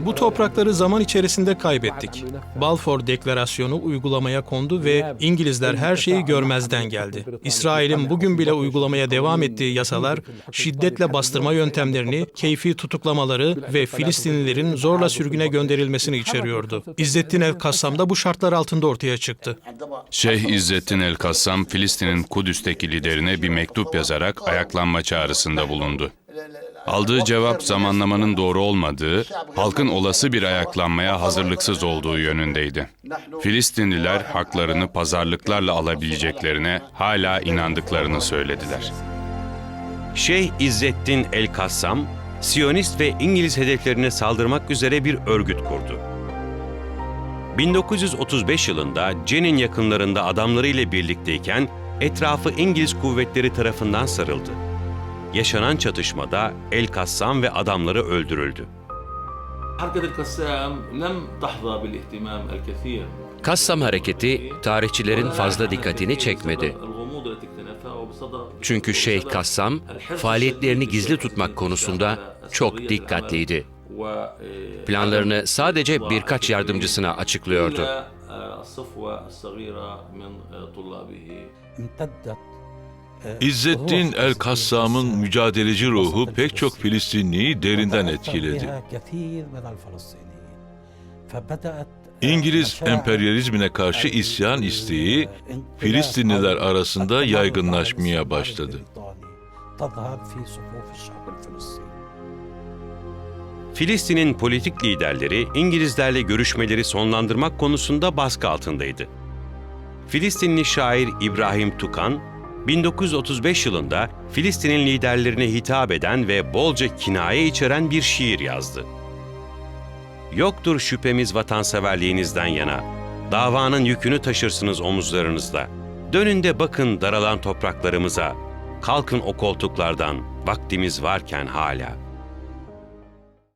Bu toprakları zaman içerisinde kaybettik. Balfour Deklarasyonu uygulamaya kondu ve İngilizler her şeyi görmezden geldi. İsrail'in bugün bile uygulamaya devam ettiği yasalar, şiddetle bastırma yöntemlerini, keyfi tutuklamaları ve Filistinlilerin zorla sürgüne gönderilmesini içeriyordu. İzzettin el-Kassam da bu şartlar altında ortaya çıktı. Şeyh İzzettin el-Kassam, Filistin'in Kudüs'teki liderine bir mektup yazarak ayaklanma çağrısında bulundu. Aldığı cevap zamanlamanın doğru olmadığı, halkın olası bir ayaklanmaya hazırlıksız olduğu yönündeydi. Filistinliler haklarını pazarlıklarla alabileceklerine hala inandıklarını söylediler. Şeyh İzzettin El-Kassam, Siyonist ve İngiliz hedeflerine saldırmak üzere bir örgüt kurdu. 1935 yılında Cenin yakınlarında adamlarıyla birlikteyken etrafı İngiliz kuvvetleri tarafından sarıldı yaşanan çatışmada El Kassam ve adamları öldürüldü. Kassam hareketi tarihçilerin fazla dikkatini çekmedi. Çünkü Şeyh Kassam faaliyetlerini gizli tutmak konusunda çok dikkatliydi. Planlarını sadece birkaç yardımcısına açıklıyordu. İzzettin el-Kassam'ın mücadeleci ruhu pek çok Filistinliyi derinden etkiledi. İngiliz emperyalizmine karşı isyan isteği Filistinliler arasında yaygınlaşmaya başladı. Filistin'in politik liderleri İngilizlerle görüşmeleri sonlandırmak konusunda baskı altındaydı. Filistinli şair İbrahim Tukan, 1935 yılında Filistin'in liderlerine hitap eden ve bolca kinaye içeren bir şiir yazdı. Yoktur şüphemiz vatanseverliğinizden yana. Davanın yükünü taşırsınız omuzlarınızda. Dönün de bakın daralan topraklarımıza. Kalkın o koltuklardan, vaktimiz varken hala.''